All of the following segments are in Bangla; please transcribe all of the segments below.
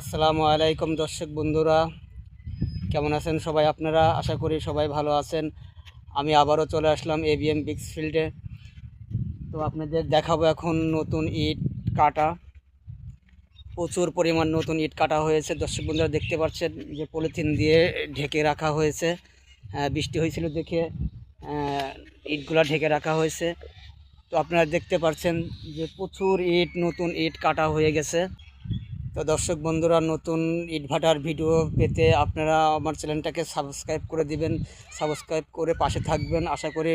আসসালামু আলাইকুম দর্শক বন্ধুরা। কেমন আছেন সবাই আপনারা? আশা করি সবাই ভালো আছেন। আমি আবারও চলে আসলাম এবিএম বিক্স ফিল্ডে তো আপনাদের দেখাবো এখন নতুন ইট কাটা। প্রচুর পরিমাণ নতুন ইট কাটা হয়েছে। দর্শক বন্ধুরা দেখতে পাচ্ছেন যে পলিথিন দিয়ে ঢেকে রাখা হয়েছে। আহ, বৃষ্টি হয়েছিল দেখে ইটগুলা ঢেকে রাখা হয়েছে। তো আপনারা দেখতে পাচ্ছেন যে প্রচুর ইট নতুন ইট কাটা হয়ে গেছে। তো দর্শক বন্ধুরা, নতুন ইটভাটার ভিডিও পেতে আপনারা আমার চ্যানেলটাকে সাবস্ক্রাইব করে দিবেন। সাবস্ক্রাইব করে পাশে থাকবেন। আশা করি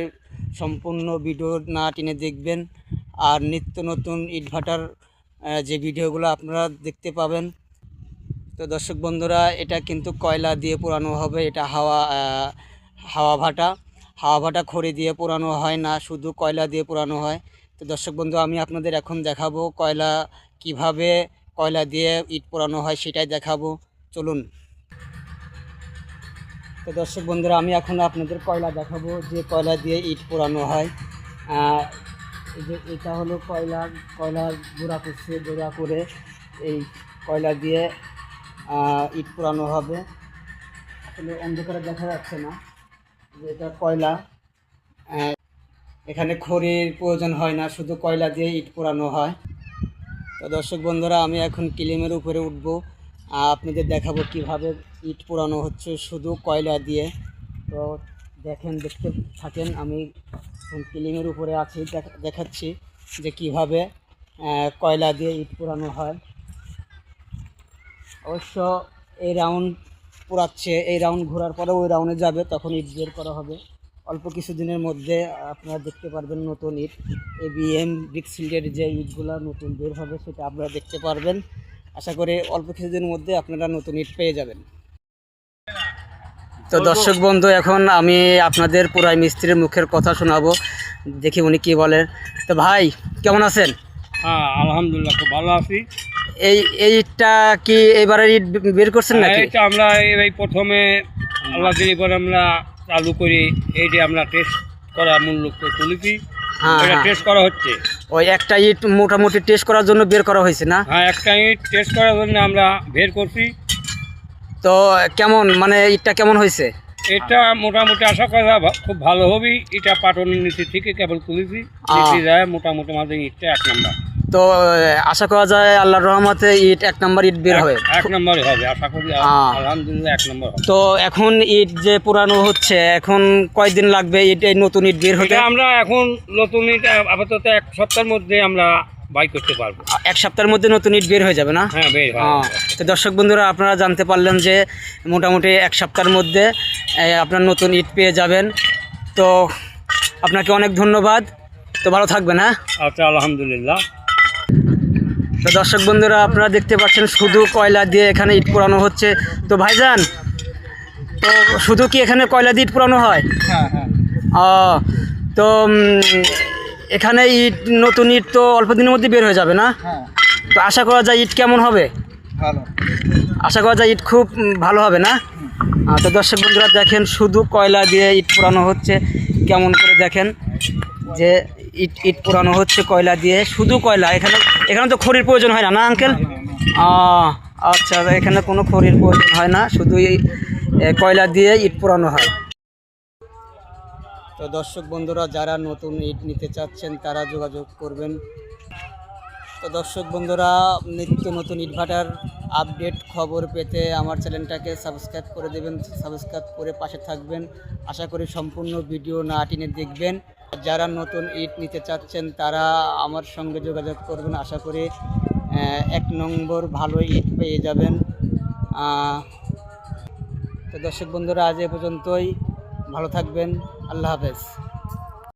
সম্পূর্ণ ভিডিও না টেনে দেখবেন। আর নিত্য নতুন ইটভাটার যে ভিডিওগুলো আপনারা দেখতে পাবেন। তো দর্শক বন্ধুরা, এটা কিন্তু কয়লা দিয়ে পোড়ানো হবে। এটা হাওয়া হাওয়া ভাটা। হাওয়া ভাটা খড়ি দিয়ে পোড়ানো হয় না, শুধু কয়লা দিয়ে পোড়ানো হয়। তো দর্শক বন্ধু, আমি আপনাদের এখন দেখাবো কয়লা কীভাবে কয়লা দিয়ে ইট পোড়ানো হয় সেটাই দেখাবো। চলুন। তো দর্শক বন্ধুরা, আমি এখন আপনাদের কয়লা দেখাবো, যে কয়লা দিয়ে ইট পোড়ানো হয়। যে এটা হলো কয়লা কয়লা গুঁড়া করছে, গুঁড়া করে এই কয়লা দিয়ে ইট পোড়ানো হবে। আসলে অন্ধকারে দেখা যাচ্ছে না যে এটা কয়লা। এখানে খড়ির প্রয়োজন হয় না, শুধু কয়লা দিয়ে ইট পোড়ানো হয়। তো দর্শক বন্ধুরা, আমি এখন কিলিমের উপরে উঠব। আপনাদের দেখাবো কীভাবে ইট পোড়ানো হচ্ছে শুধু কয়লা দিয়ে। তো দেখেন, দেখতে থাকেন, আমি কিলিমের উপরে আছি, দেখ- দেখাচ্ছি যে কীভাবে কয়লা দিয়ে ইট পোড়ানো হয়। অবশ্য এই রাউন্ড পোড়াচ্ছে, এই রাউন্ড ঘোরার পরে ওই রাউন্ডে যাবে, তখন ইট বের করা হবে। অল্প কিছুদিনের মধ্যে আপনারা দেখতে পারবেন নতুন ইট। এবিএম ব্রিক্সফিল্ডের যে ইটগুলো নতুন বের হবে সেটা আপনারা দেখতে পারবেন। আশা করি অল্প কিছুদিনের মধ্যে আপনারা নতুন ইট পেয়ে যাবেন। তো দর্শক বন্ধু এখন আমি আপনাদের পুরাই মিস্ত্রির মুখের কথা শোনাবো। দেখি উনি কি বলেন। তো ভাই কেমন আছেন? হ্যাঁ আলহামদুলিল্লাহ খুব ভালো আছি। এই এই ইটটা কি এবারে ইট বের করছেন নাকি? এটা আমরা এই প্রথমে আল্লাহ দিলি করে আমরা চালু করি এইটা আমরা টেস্ট করা মূল্য করে তুলেছি হ্যাঁ, এটা হ্যাঁ। টেস্ট করা হচ্ছে। ওই একটা ইট মোটামুটি টেস্ট করার জন্য বের করা হয়েছে না? হ্যাঁ একটা ইট টেস্ট করার জন্য আমরা বের করছি। তো কেমন মানে ইটটা কেমন হয়েছে? এটা মোটামুটি আশা করা খুব ভালো হবে এটা পাটনের নিচে থেকে কেবল তুলেছি যায় মোটামুটি আমাদের ইটটা এক নম্বর। তো আশা করা যায় আল্লাহর রহমতে ইট এক নম্বর ইট বের হবে। এক নম্বরে হবে আশা করি আলহামদুলিল্লাহ এক নম্বর তো এখন ইট যে পুরানো হচ্ছে এখন কয়দিন লাগবে ইট এই নতুন ইট বের হতে? আমরা এখন নতুন ইট আপাতত এক সপ্তাহের মধ্যে আমরা বাই করতে পারব। এক সপ্তাহের মধ্যে নতুন ইট বের হয়ে যাবে না? হ্যাঁ বের হয়। তো দর্শক বন্ধুরা আপনারা জানতে পারলেন যে মোটামুটি এক সপ্তাহের মধ্যে আপনার নতুন ইট পেয়ে যাবেন। তো আপনাকে অনেক ধন্যবাদ। তো ভালো থাকবেন হ্যাঁ? আচ্ছা আলহামদুলিল্লাহ। তো দর্শক বন্ধুরা আপনারা দেখতে পাচ্ছেন শুধু কয়লা দিয়ে এখানে ইট পোড়ানো হচ্ছে। তো ভাইজান তো শুধু কি এখানে কয়লা দিয়ে ইট পোড়ানো হয়? হ্যাঁ হ্যাঁ। ও, তো এখানে ইট নতুন ইট তো অল্প দিনের মধ্যে বের হয়ে যাবে না? হ্যাঁ। তো আশা করা যায় ইট কেমন হবে? আশা করা যায় ইট খুব ভালো হবে না? তো দর্শক বন্ধুরা দেখেন শুধু কয়লা দিয়ে ইট পোড়ানো হচ্ছে। কেমন করে দেখেন? যে ইট ইট পোড়ানো হচ্ছে কয়লা দিয়ে, শুধু কয়লা? এখানে এখানে তো খড়ির প্রয়োজন হয় না না, আঙ্কেল? আচ্ছা এখানে কোনো খড়ির প্রয়োজন হয় না, শুধু এই কয়লা দিয়ে ইট পোড়ানো হয়। তো দর্শক বন্ধুরা, যারা নতুন ইট নিতে চাচ্ছেন, তারা যোগাযোগ করবেন। তো দর্শক বন্ধুরা, নিত্য নতুন ইটভাটার আপডেট খবর পেতে আমার চ্যানেলটাকে সাবস্ক্রাইব করে দেবেন, সাবস্ক্রাইব করে পাশে থাকবেন। আশা করি সম্পূর্ণ ভিডিও না টেনে দেখবেন। যারা নতুন ইট নিতে চাচ্ছেন, তারা আমার সঙ্গে যোগাযোগ করবেন। আশা করি এক নম্বর ভালো ইট পেয়ে যাবেন। তো দর্শক বন্ধুরা, আজ এ পর্যন্তই। ভালো থাকবেন। আল্লাহ হাফেজ।